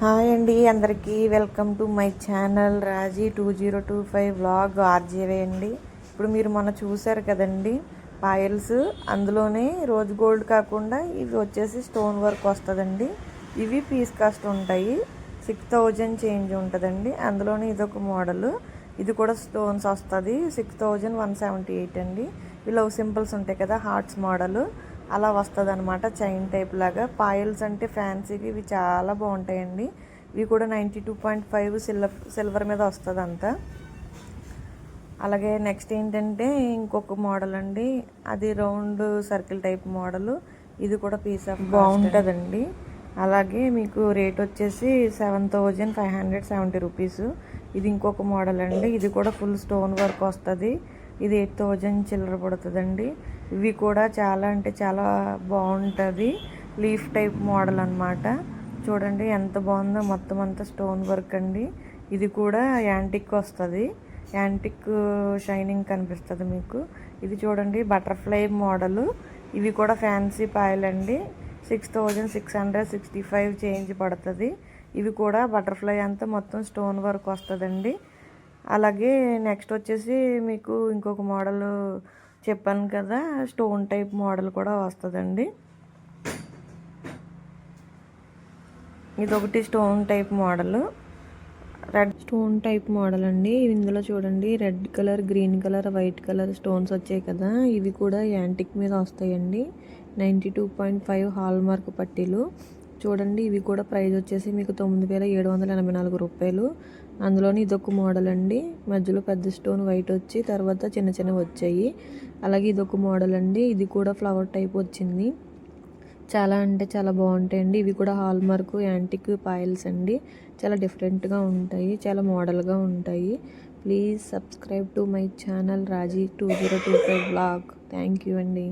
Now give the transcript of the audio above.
Hi అండి అందరికీ welcome to my channel Raji two zero two five vlog ఆర్జేవే అండి. ఇప్పుడు మీరు మొన్న చూసారు కదండి పాయల్స్ అందులోనే రోజ్ గోల్డ్ కాకుండా ఇవి వచ్చేసి స్టోన్ వర్క్ వస్తుందండి. ఇవి పీస్ కాస్ట్ ఉంటాయి సిక్స్ థౌజండ్ చేంజ్ ఉంటుందండి. అందులోనే ఇదొక మోడల్. ఇది కూడా స్టోన్స్ వస్తుంది six thousand one seventy eight అండి. ఇవి లవ్ సింపుల్స్ ఉంటాయి కదా హార్ట్స్ మోడల్. అలా వస్తుంది అనమాట చైన్ టైప్ లాగా. పాయల్స్ అంటే ఫ్యాన్సీకి ఇవి చాలా బాగుంటాయండి. ఇవి కూడా ninety two point five silver silver మీద వస్తుంది అంతా అలాగే నెక్స్ట్ ఏంటంటే ఇంకొక మోడల్ అండి. అది రౌండ్ సర్కిల్ టైప్ మోడల్. ఇది కూడా పీస్ ఆఫ్ బాగుంటుందండి. అలాగే మీకు రేట్ వచ్చేసి seven thousand five hundred seventy rupees. ఇది ఇంకొక మోడల్ అండి. ఇది కూడా ఫుల్ స్టోన్ వర్క్ వస్తుంది. ఇది ఎయిట్ థౌజండ్ చిల్లర పడుతుందండి. ఇవి కూడా చాలా అంటే చాలా బాగుంటుంది. లీఫ్ టైప్ మోడల్ అనమాట చూడండి ఎంత బాగుందో మొత్తం అంతా స్టోన్ వర్క్ అండి. ఇది కూడా యాంటిక్ వస్తుంది. యాంటిక్ షైనింగ్ కనిపిస్తుంది మీకు. ఇది చూడండి బటర్ఫ్లై మోడల్. ఇవి కూడా fancy పాయలండి. Six thousand six hundred sixty five change పడుతుంది. ఇవి కూడా బటర్ఫ్లై అంతా మొత్తం స్టోన్ వర్క్ వస్తుందండి. అలాగే నెక్స్ట్ వచ్చేసి మీకు ఇంకొక మోడల్ చెప్పాను కదా స్టోన్ టైప్ మోడల్ కూడా వస్తుందండి. ఇదొకటి stone type model. Red stone type model అండి. ఇందులో చూడండి red colour green colour white colour stones వచ్చాయి కదా. ఇవి కూడా యాంటిక్ మీద వస్తాయండి. Ninety two point five hallmark పట్టీలు. చూడండి ఇవి కూడా ప్రైస్ వచ్చేసి మీకు తొమ్మిది వేల ఏడు వందల ఎనభై నాలుగు రూపాయలు. అందులోని ఇదొక మోడల్ అండి. మధ్యలో పెద్ద స్టోన్ వైట్ వచ్చి తర్వాత చిన్న చిన్నవి వచ్చాయి. అలాగే ఇదొక మోడల్ అండి. ఇది కూడా ఫ్లవర్ టైప్ వచ్చింది. చాలా అంటే చాలా బాగుంటాయండి. ఇవి కూడా హాల్ మార్క్ యాంటిక్ పాయల్స్ అండి. చాలా డిఫరెంట్గా ఉంటాయి. చాలా మోడల్గా ఉంటాయి. Please subscribe to my channel Raji two zero two five blog thank you అండి.